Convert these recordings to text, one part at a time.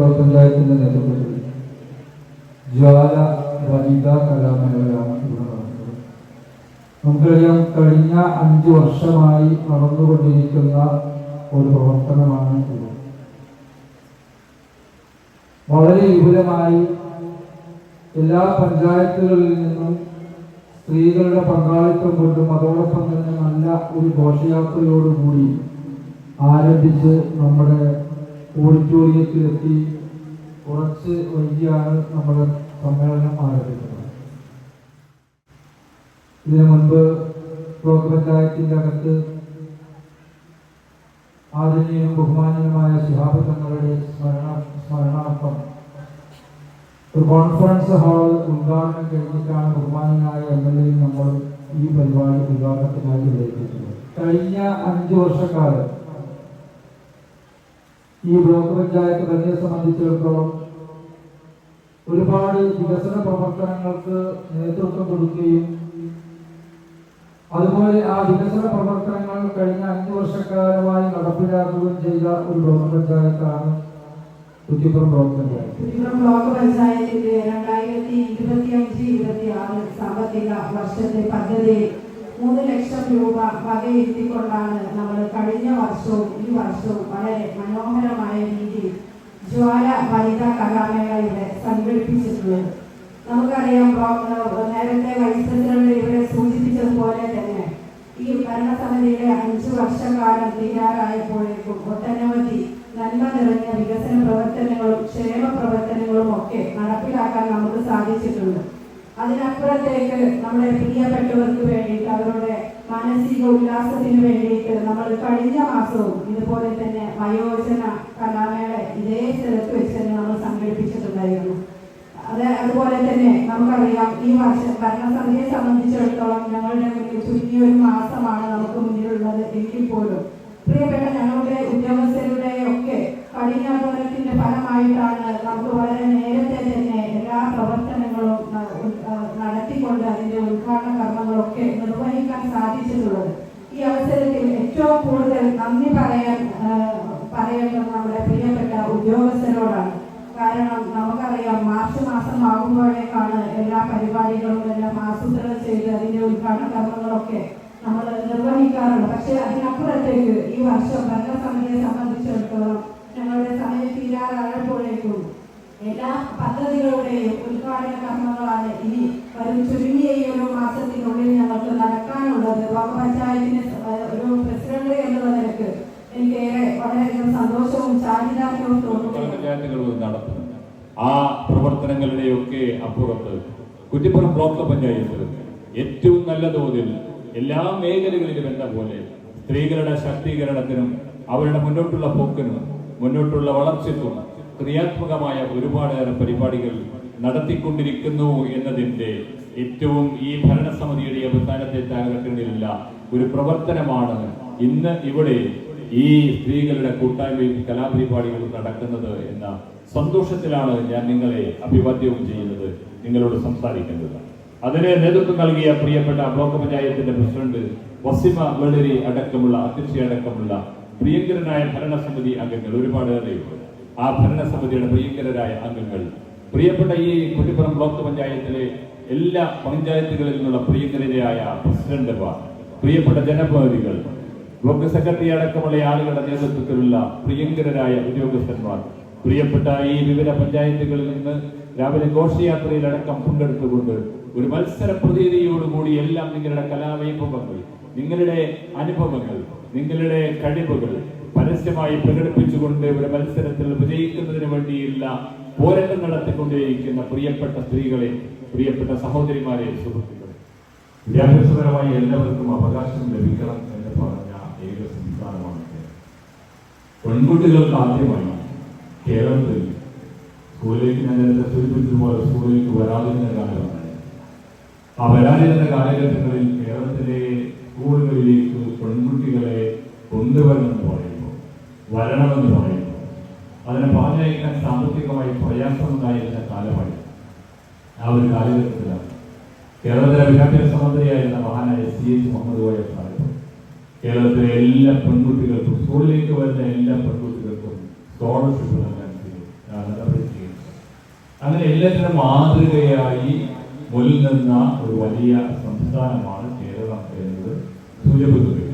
Block പഞ്ചായത്തിന്റെ നേതൃത്വത്തിൽ ജ്വാല വനിതാ കലാമേളയാണ് ഇവിടെ നടക്കുന്നത് നമുക്കറിയാം കഴിഞ്ഞ അഞ്ച് വർഷമായി നടന്നുകൊണ്ടിരിക്കുന്ന ഒരു പ്രവർത്തനമാണ് ഇത്. വളരെ വിപുലമായി എല്ലാ പഞ്ചായത്തുകളിൽ നിന്നും സ്ത്രീകളുടെ പങ്കാളിത്തം കൊണ്ടും അതോടൊപ്പം തന്നെ നല്ല ഒരു ഘോഷയാത്രയോടുകൂടി ആരംഭിച്ച് നമ്മുടെ ഓഡിറ്റോറിയത്തിലെത്തി കുറച്ച് വൈകിയാണ് നമ്മുടെ സമ്മേളനം ആരംഭിക്കുന്നത്. ഇതിനു മുൻപ് ബ്ലോക്ക് പഞ്ചായത്തിന്റെ അകത്ത് ആദരണീയനും ബഹുമാനീയനുമായ ശിഹാബ് തങ്ങളുടെ സ്മരണ സ്മരണാർത്ഥം ഒരു കോൺഫറൻസ് ഹാൾ ഉദ്ഘാടനം കഴിഞ്ഞിട്ടാണ് ബഹുമാനായ എം എൽ എയും നമ്മൾ ഈ പരിപാടി ഉദ്ഘാടനത്തിനായി വിളിപ്പിച്ചത് കഴിഞ്ഞ അഞ്ചു വർഷക്കാലം ഈ ബ്ലോക്ക് പഞ്ചായത്ത് തന്നെ സംബന്ധിച്ചിടത്തോളം ഒരുപാട് വികസന പ്രവർത്തനങ്ങൾക്ക് നേതൃത്വം കൊടുക്കുകയും അതുപോലെ ആ വികസന പ്രവർത്തനങ്ങൾ കഴിഞ്ഞ അഞ്ചു വർഷക്കാലമായി നടപ്പിലാക്കുകയും ചെയ്ത ഒരു ബ്ലോക്ക് പഞ്ചായത്താണ് കുറ്റിപ്പുറം ബ്ലോക്ക് പഞ്ചായത്ത്. ബ്ലോക്ക് പഞ്ചായത്തിന്റെ രണ്ടായിരത്തി ഇരുപത്തി സാമ്പത്തിക വർഷത്തെ പദ്ധതി മൂന്ന് ലക്ഷം രൂപ വകയിരുത്തിക്കൊണ്ടാണ് നമ്മൾ കഴിഞ്ഞ വർഷവും ഈ വർഷവും വളരെ മനോഹരമായ രീതിയിൽ ജ്വാല വനിതാ കലാമേള ഇവിടെ സംഘടിപ്പിച്ചിട്ടുള്ളത് നമുക്കറിയാം നേരത്തെ വൈസ് പ്രസിഡന്റ് ഇവിടെ സൂചിപ്പിച്ചതുപോലെ തന്നെ ഈ ഭരണസമിതിയുടെ അഞ്ചു വർഷക്കാലം തയ്യാറായപ്പോഴേക്കും ഒട്ടനവധി നന്മ നിറഞ്ഞ വികസന പ്രവർത്തനങ്ങളും ക്ഷേമ പ്രവർത്തനങ്ങളും ഒക്കെ നടപ്പിലാക്കാൻ നമുക്ക് സാധിച്ചിട്ടുണ്ട്. അതിനപ്പുറത്തേക്ക് നമ്മുടെ പ്രിയപ്പെട്ടവർക്ക് വേണ്ടിയിട്ട് അവരുടെ മാനസിക ഉല്ലാസത്തിന് വേണ്ടിയിട്ട് നമ്മൾ കഴിഞ്ഞ മാസവും ഇതുപോലെ തന്നെ വയോജന കലാമേള ഇതേ സ്ഥലത്ത് വെച്ച് തന്നെ നമ്മൾ സംഘടിപ്പിച്ചിട്ടുണ്ടായിരുന്നു അത് അതുപോലെ തന്നെ നമുക്കറിയാം ഈ വർഷം ഭരണസമിതിയെ സംബന്ധിച്ചിടത്തോളം ഞങ്ങളുടെ മുന്നിൽ ചുരുങ്ങിയ ഒരു മാസമാണ് നമുക്ക് മുന്നിലുള്ളത് എങ്കിൽ പോലും. പ്രിയപ്പെട്ട ഞങ്ങളുടെ ഉദ്യോഗസ്ഥരുടെ ഒക്കെ കഠിനാധ്വാനത്തിന്റെ ഫലമായിട്ടാണ് നമുക്ക് വളരെ നേരത്തെ തന്നെ എല്ലാ പ്രവർത്തനങ്ങളും നടത്തിക്കൊണ്ട് അതിന്റെ ഉദ്ഘാടന കർമ്മങ്ങളൊക്കെ നിർവഹിക്കാൻ സാധിച്ചിട്ടുള്ളത്. ഈ അവസരത്തിൽ ഏറ്റവും കൂടുതൽ നന്ദി പറയാൻ പറയേണ്ടത് നമ്മുടെ പ്രിയപ്പെട്ട ഉദ്യോഗസ്ഥരോടാണ്. കാരണം മാർച്ച് മാസം ആകുമ്പോഴേക്കാണ് എല്ലാ പരിപാടികളും എല്ലാം ആസൂത്രണം ചെയ്ത് അതിന്റെ ഉദ്ഘാടന കർമ്മങ്ങളൊക്കെ നമ്മൾ നിർവഹിക്കാറുണ്ട് പക്ഷെ അതിനപ്പുറത്തേക്ക് ഈ വർഷം ഭരണസമിതിയെ സംബന്ധിച്ചിടത്തോളം ഞങ്ങളുടെ സമയം തീരാറായപ്പോഴേക്കും എല്ലാ പദ്ധതികളുടെയും ഉദ്ഘാടന കർമ്മങ്ങളാണ് ഇനി വരും ചുരുങ്ങിയ ഈ ഒരു മാസത്തിനുള്ളിൽ ഞങ്ങൾക്ക് നടക്കാനുള്ളത്. ബ്ലോക്ക് പഞ്ചായത്തിന് ഒരു പ്രസിഡന്റ് എന്നുള്ള നിലയ്ക്ക് എനിക്കേറെ വളരെയധികം സന്തോഷവും ചാരിതാർത്ഥ്യവും തോന്നുന്നു. ആ പ്രവർത്തനങ്ങളുടെയൊക്കെ അപ്പുറത്ത് കുറ്റിപ്പുറം ബ്ലോക്ക് പഞ്ചായത്ത് ഏറ്റവും നല്ല തോതിൽ എല്ലാ മേഖലകളിലും എന്ന പോലെ സ്ത്രീകളുടെ ശാക്തീകരണത്തിനും അവരുടെ മുന്നോട്ടുള്ള പോക്കിനും മുന്നോട്ടുള്ള വളർച്ചയ്ക്കും ക്രിയാത്മകമായ ഒരുപാടേറെ പരിപാടികൾ നടത്തിക്കൊണ്ടിരിക്കുന്നു എന്നതിന്റെ ഏറ്റവും ഈ ഭരണസമിതിയുടെ അവസാനത്തെ കാലഘട്ടങ്ങളിലുള്ള ഒരു പ്രവർത്തനമാണ് ഇന്ന് ഇവിടെ ഈ സ്ത്രീകളുടെ കൂട്ടായ്മയും കലാപരിപാടികളും നടക്കുന്നത് എന്ന സന്തോഷത്തിലാണ് ഞാൻ നിങ്ങളെ അഭിവാദ്യവും ചെയ്യുന്നത് നിങ്ങളോട് സംസാരിക്കുന്നത് അതിന് നേതൃത്വം നൽകിയ പ്രിയപ്പെട്ട ബ്ലോക്ക് പഞ്ചായത്തിന്റെ പ്രസിഡന്റ് വസിമ വെള്ളരി അടക്കമുള്ള അധ്യക്ഷയടക്കമുള്ള പ്രിയങ്കരനായ ഭരണസമിതി അംഗങ്ങൾ ഒരുപാടേറെയുണ്ട് ആ ഭരണസമിതിയുടെ പ്രിയങ്കരരായ അംഗങ്ങൾ പ്രിയപ്പെട്ട ഈ കുറ്റിപ്പുറം ബ്ലോക്ക് പഞ്ചായത്തിലെ എല്ലാ പഞ്ചായത്തുകളിൽ നിന്നുള്ള പ്രിയങ്കരരായ പ്രസിഡന്റുമാർ പ്രിയപ്പെട്ട ജനപ്രതിനിധികൾ ബ്ലോക്ക് സെക്രട്ടറി അടക്കമുള്ള ആളുകളുടെ നേതൃത്വത്തിലുള്ള പ്രിയങ്കരരായ ഉദ്യോഗസ്ഥന്മാർ പ്രിയപ്പെട്ട ഈ വിവിധ പഞ്ചായത്തുകളിൽ നിന്ന് രാവിലെ ഘോഷയാത്രയിലടക്കം പങ്കെടുത്തുകൊണ്ട് ഒരു മത്സര പ്രതീതിയോടുകൂടി എല്ലാം നിങ്ങളുടെ കലാവൈഭവങ്ങൾ നിങ്ങളുടെ അനുഭവങ്ങൾ നിങ്ങളുടെ കഴിവുകൾ പരസ്യമായി പ്രകടിപ്പിച്ചുകൊണ്ട് ഒരു മത്സരത്തിൽ വിജയിക്കുന്നതിന് വേണ്ടിയുള്ള പോരാട്ടം നടത്തിക്കൊണ്ടേയിരിക്കുന്ന പ്രിയപ്പെട്ട സ്ത്രീകളെ പ്രിയപ്പെട്ട സഹോദരിമാരെ സുഹൃത്തുക്കളെ. വിദ്യാഭ്യാസപരമായി എല്ലാവർക്കും അവകാശം ലഭിക്കണം. ഏക കേരളം. പെൺകുട്ടികൾക്ക് ആദ്യമായി കേരളത്തിൽ സ്കൂളിലേക്ക് ഞാൻ നേരത്തെ സൂചിപ്പിച്ചതുപോലെ സ്കൂളിലേക്ക് വരാതിരുന്ന കാലമാണ് ആ വരാതിരുന്ന കാലഘട്ടങ്ങളിൽ കേരളത്തിലെ സ്കൂളുകളിലേക്ക് പെൺകുട്ടികളെ കൊണ്ടുവരണമെന്ന് പറയുമ്പോൾ വരണമെന്ന് പറയുമ്പോൾ അതിനെ പറഞ്ഞയക്കാൻ സാമ്പത്തികമായി പ്രയാസമുണ്ടായിരുന്ന കാലമായി ആ ഒരു കാലഘട്ടത്തിലാണ് കേരളത്തിലെ വിദ്യാഭ്യാസ മന്ത്രിയായിരുന്ന മഹാനായ സി എച്ച് മുഹമ്മദ് കോയ കേരളത്തിലെ എല്ലാ പെൺകുട്ടികൾക്കും സ്കൂളിലേക്ക് വരുന്ന എല്ലാ പെൺകുട്ടികൾക്കും സ്കോളർഷിപ്പ് നൽകാൻ ചെയ്യും അങ്ങനെ എല്ലാത്തിനും മാതൃകയായി മുന്നിൽ നിന്ന ഒരു വലിയ സംസ്ഥാനമാണ് കേരളം എന്നത് സൂചിപ്പിക്കുന്നത്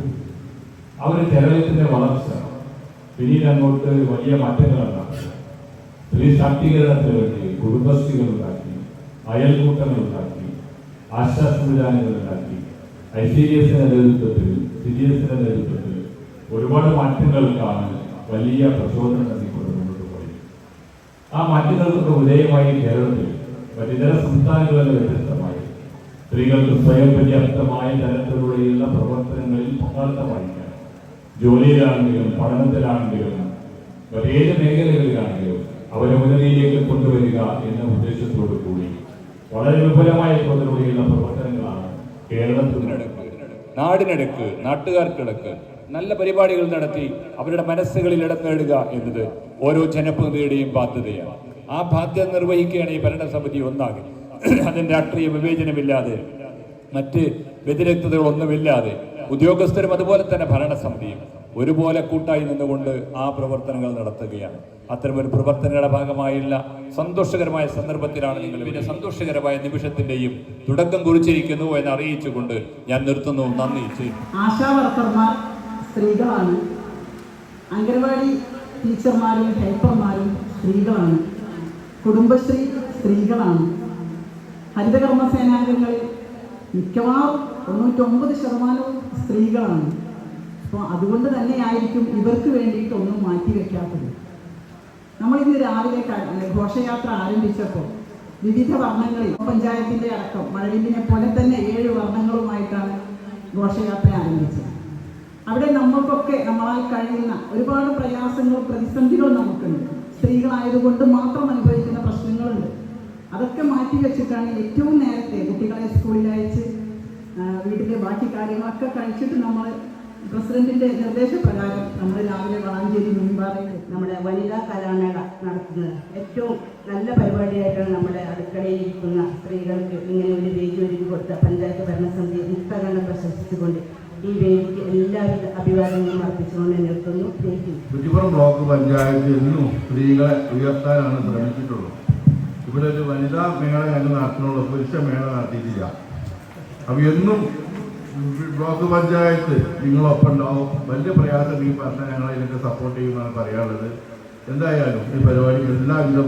അവർ കേരളത്തിന്റെ വളർച്ച പിന്നീട് അങ്ങോട്ട് വലിയ മാറ്റങ്ങൾ ഉണ്ടാക്കി. സ്ത്രീ ശാക്തീകരണത്തിന് വേണ്ടി കുടുംബശ്രീകൾ ഉണ്ടാക്കി അയൽക്കൂട്ടങ്ങൾ ഉണ്ടാക്കി ആശാ സംവിധാനങ്ങൾ ഉണ്ടാക്കി. ഐ നേതൃത്വത്തിൽ സി നേതൃത്വത്തിൽ ഒരുപാട് മാറ്റങ്ങൾക്കാണ് വലിയ പ്രചോദനം നൽകിക്കൊണ്ട് മുന്നോട്ട് പോയത് ആ മാറ്റങ്ങൾക്കൊക്കെ ഉദയമായി കേരളത്തിൽ മറ്റിതര സംസ്ഥാനങ്ങളിൽ വ്യത്യസ്തമായി. സ്ത്രീകൾക്ക് സ്വയം പര്യാപ്തമായ തരത്തിലൂടെയുള്ള പ്രവർത്തനങ്ങളിൽ പങ്കാളിത്തമായിരിക്കാം ജോലിയിലാണെങ്കിലും പഠനത്തിലാണെങ്കിലും മറ്റേത് മേഖലകളിലാണെങ്കിലും അവരെ ഉന്നതിയിലേക്ക് കൊണ്ടുവരിക എന്ന ഉദ്ദേശത്തോടു കൂടി വളരെ വിപുലമായ തോതിലൂടെയുള്ള പ്രവർത്തനങ്ങളാണ് കേരളത്തിൽ നടക്കുന്നത്. നാടിനടുക്ക് നാട്ടുകാർക്കിടക്ക് നല്ല പരിപാടികൾ നടത്തി അവരുടെ മനസ്സുകളിൽ ഇടം നേടുക എന്നത് ഓരോ ജനപ്രതിനിധിയുടെയും ബാധ്യതയാണ്. ആ ബാധ്യത നിർവഹിക്കുകയാണ് ഈ ഭരണസമിതി ഒന്നാകെ. അതിന് രാഷ്ട്രീയ വിവേചനമില്ലാതെ മറ്റ് വ്യതിരക്തതകളൊന്നുമില്ലാതെ ഉദ്യോഗസ്ഥരും അതുപോലെ തന്നെ ഭരണസമിതിയും ഒരുപോലെ കൂട്ടായി നിന്നുകൊണ്ട് ആ പ്രവർത്തനങ്ങൾ നടത്തുകയാണ്. അത്തരമൊരു പ്രവർത്തനങ്ങളുടെ ഭാഗമായുള്ള സന്തോഷകരമായ സന്ദർഭത്തിലാണ് നിങ്ങൾ പിന്നെ സന്തോഷകരമായ നിമിഷത്തിന്റെയും തുടക്കം കുറിച്ചിരിക്കുന്നു എന്ന് അറിയിച്ചുകൊണ്ട് ഞാൻ നിർത്തുന്നു. നന്ദി. ആശാവർക്കർമാർ സ്ത്രീകളാണ്. അംഗൻവാടി ടീച്ചർമാരും ഹെൽപ്പർമാരും സ്ത്രീകളാണ്. കുടുംബശ്രീ സ്ത്രീകളാണ്. ഹരിതകർമ്മ സേനാംഗങ്ങളിൽ മിക്കവാറും തൊണ്ണൂറ്റൊമ്പത് ശതമാനവും സ്ത്രീകളാണ്. അപ്പോൾ അതുകൊണ്ട് തന്നെയായിരിക്കും ഇവർക്ക് വേണ്ടിയിട്ട് ഒന്നും മാറ്റി മാറ്റിവെക്കാത്തത് നമ്മളിന്ന് രാവിലെ ഘോഷയാത്ര ആരംഭിച്ചപ്പോൾ വിവിധ വർണങ്ങളിൽ പഞ്ചായത്തിന്റെ അടക്കം മഴവില്ലിനെ പോലെ തന്നെ ഏഴ് വർണങ്ങളുമായിട്ടാണ് ഘോഷയാത്ര ആരംഭിച്ചത്. അവിടെ നമ്മൾക്കൊക്കെ നമ്മളാൽ കഴിയുന്ന ഒരുപാട് പ്രയാസങ്ങളും പ്രതിസന്ധികളും നമുക്കുണ്ട്. സ്ത്രീകളായതുകൊണ്ട് മാത്രം അനുഭവിക്കുന്ന പ്രശ്നങ്ങളുണ്ട്. അതൊക്കെ മാറ്റി വെച്ചിട്ടാണ് ഏറ്റവും നേരത്തെ കുട്ടികളെ സ്കൂളിൽ അയച്ച് വീട്ടിലെ ബാക്കി കാര്യങ്ങളൊക്കെ കഴിച്ചിട്ട് നമ്മൾ പ്രസിഡന്റിന്റെ നിർദ്ദേശപ്രകാരം നമ്മൾ രാവിലെ വളാഞ്ചേരി മുൻപാറയിൽ നമ്മുടെ വനിതാ കലാമേള നടത്തുന്നത്. ഏറ്റവും നല്ല പരിപാടിയായിട്ടാണ് നമ്മുടെ അടുക്കളയിൽ ഇരിക്കുന്ന സ്ത്രീകൾക്ക് ഇങ്ങനെ ഒരു വേദി ഒരുക്കി കൊടുത്ത പഞ്ചായത്ത് ഭരണസമിതി മുക്തകണ്ഠം പ്രശംസിച്ചുകൊണ്ട് ഈ വേദിക്ക് എല്ലാവിധ അഭിവാദ്യങ്ങളും അർപ്പിച്ചുകൊണ്ട് നിർത്തുന്നു. ബ്ലോക്ക് പഞ്ചായത്ത് സ്ത്രീകളെ ഉയർത്താനാണ് ശ്രമിച്ചിട്ടുള്ളത്. ഇവിടെ ഒരു വനിതാ മേള ഞങ്ങൾ നടത്തുന്നുള്ളൂ. പുരുഷ മേള നടത്തിയിട്ടില്ല. അപ്പൊ എന്നും ബ്ലോക്ക് പഞ്ചായത്ത് നിങ്ങളൊപ്പം ഉണ്ടാവും വലിയ പ്രയാസം ഈ പറഞ്ഞ ഞങ്ങൾ ഇതിനൊക്കെ സപ്പോർട്ട് ചെയ്യുമെന്നാണ് പറയാനുള്ളത്. എന്തായാലും ഈ പരിപാടി എല്ലാവിധ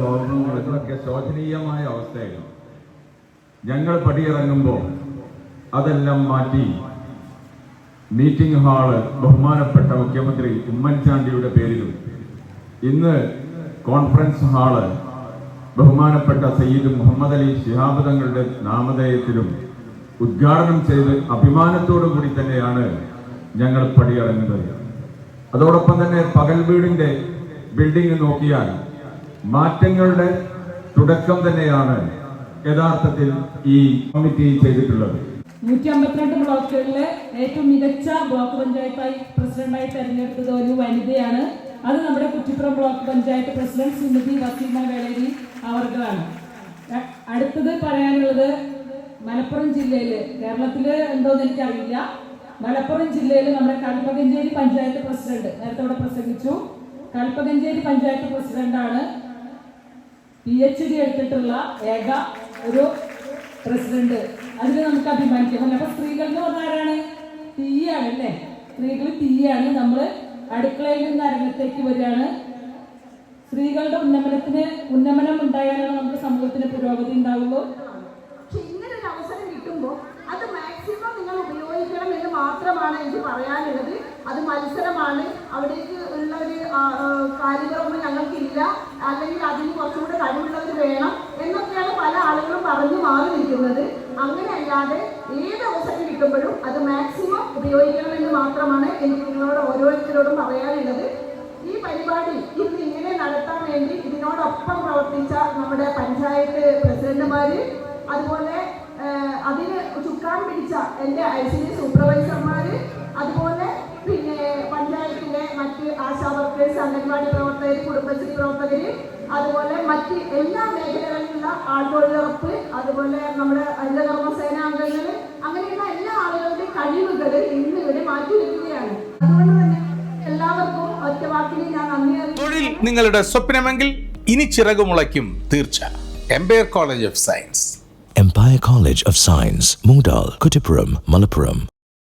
ഒക്കെ ശോചനീയമായ അവസ്ഥയായിരുന്നു ഞങ്ങൾ പടിയിറങ്ങുമ്പോൾ അതെല്ലാം മാറ്റി മീറ്റിംഗ് ഹാൾ ബഹുമാനപ്പെട്ട മുഖ്യമന്ത്രി ഉമ്മൻചാണ്ടിയുടെ പേരിലും ഇന്ന് കോൺഫറൻസ് ഹാൾ ബഹുമാനപ്പെട്ട സയ്യിദ് മുഹമ്മദ് അലി ശിഹാബ് തങ്ങളുടെ നാമധേയത്തിലും ഉദ്ഘാടനം ചെയ്ത് അഭിമാനത്തോടു കൂടി തന്നെയാണ് ഞങ്ങൾ പടിയിറങ്ങുന്നത്. അതോടൊപ്പം തന്നെ പകൽ വീടിന്റെ ബിൽഡിംഗ് നോക്കിയാൽ മാറ്റങ്ങളുടെ തുടക്കം തന്നെയാണ് യഥാർത്ഥത്തിൽ ഈ കമ്മിറ്റി ചെയ്തിട്ടുള്ളത്. നൂറ്റി അമ്പത്തിരണ്ട് ബ്ലോക്കുകളിലെ ഏറ്റവും മികച്ച ബ്ലോക്ക് പഞ്ചായത്തായി പ്രസിഡന്റായി തെരഞ്ഞെടുത്തത് ഒരു വനിതയാണ്. അത് നമ്മുടെ കുറ്റിപ്പുറം ബ്ലോക്ക് പഞ്ചായത്ത് പ്രസിഡന്റ് സുമതി വസീമ വേളേരി അവർക്കാണ്. അടുത്തത് പറയാനുള്ളത് മലപ്പുറം ജില്ലയിൽ. കേരളത്തിൽ ഉണ്ടോന്ന് എനിക്കറിയില്ല. മലപ്പുറം ജില്ലയിൽ നമ്മുടെ കൽപ്പകഞ്ചേരി പഞ്ചായത്ത് പ്രസിഡന്റ് നേരത്തെ ഇവിടെ പ്രസംഗിച്ചു. കൽപ്പകഞ്ചേരി പഞ്ചായത്ത് പ്രസിഡന്റാണ് പി എച്ച് ഡി എടുത്തിട്ടുള്ള ഏക ഒരു പ്രസിഡന്റ്. അതിൽ നമുക്ക് അഭിമാനിക്കാം. അപ്പൊ സ്ത്രീകൾ എന്ന് പറഞ്ഞാൽ ആരാണ്? തീയാണ് അല്ലേ? സ്ത്രീകൾ തീയാണ്. നമ്മൾ അടുക്കളയിൽ നിന്ന് അരങ്ങത്തേക്ക് വരികയാണ്. സ്ത്രീകളുടെ ഉന്നമനത്തിന് ഉന്നമനം ഉണ്ടായാലാണ് നമ്മുടെ സമൂഹത്തിന് പുരോഗതി ഉണ്ടാവുള്ളൂ പക്ഷെ ഇങ്ങനെ ഒരു അവസരം കിട്ടുമ്പോൾ അത് മാക്സിമം ഉപയോഗിക്കണം എന്ന് മാത്രമാണ് എനിക്ക് പറയാനുള്ളത്. അത് മത്സരമാണ്. അവിടേക്ക് ഉള്ള ഒരു കാര്യങ്ങളൊന്നും ഞങ്ങൾക്കില്ല. അല്ലെങ്കിൽ അതിന് കുറച്ചുകൂടെ കഴിവുള്ളവർ വേണം എന്നൊക്കെയാണ് പല ആളുകളും പറഞ്ഞു മാറി നിൽക്കുന്നത്. അങ്ങനെയല്ലാതെ ഏത് അവസരം കിട്ടുമ്പോഴും അത് മാക്സിമം ഉപയോഗിക്കണം എന്ന് മാത്രമാണ് എനിക്ക് നിങ്ങളോട് ഓരോരുത്തരോടും പറയാനുള്ളത്. ഈ പരിപാടി ഇന്ന് ഇങ്ങനെ നടത്താൻ വേണ്ടി ഇതിനോടൊപ്പം പ്രവർത്തിച്ച നമ്മുടെ പഞ്ചായത്ത് പ്രസിഡന്റുമാര് അതുപോലെ അതിന് ചുക്കാൻ പിടിച്ച എന്റെ ഐസിഡി സൂപ്പർവൈസർമാര് അതുപോലെ പിന്നെ പഞ്ചായത്തിലെ മറ്റ് ആശാ വർക്കേഴ്സ് അംഗൻവാടി പ്രവർത്തകർ കുടുംബശ്രീ പ്രവർത്തകർ അതുപോലെ മറ്റ് എല്ലാ മേഖലകളിലുള്ള ആൾക്കൊഴിലുറപ്പ് അതുപോലെ നമ്മുടെ അന്തകർമ്മസേന അംഗങ്ങൾ അങ്ങനെയുള്ള എല്ലാ ആളുകളുടെയും കഴിവുകൾ ഇന്ന് ഇവിടെ മാറ്റിവെക്കുകയാണ് അതുകൊണ്ട് തന്നെ എല്ലാവർക്കും ഒറ്റ ഞാൻ നന്ദി തൊഴിൽ നിങ്ങളുടെ സ്വപ്നമെങ്കിൽ ഇനി ചിറകുമുളയ്ക്കും തീർച്ച. Empire college of Science. Empire College of Science, Moondal, Kuttipuram, Malappuram.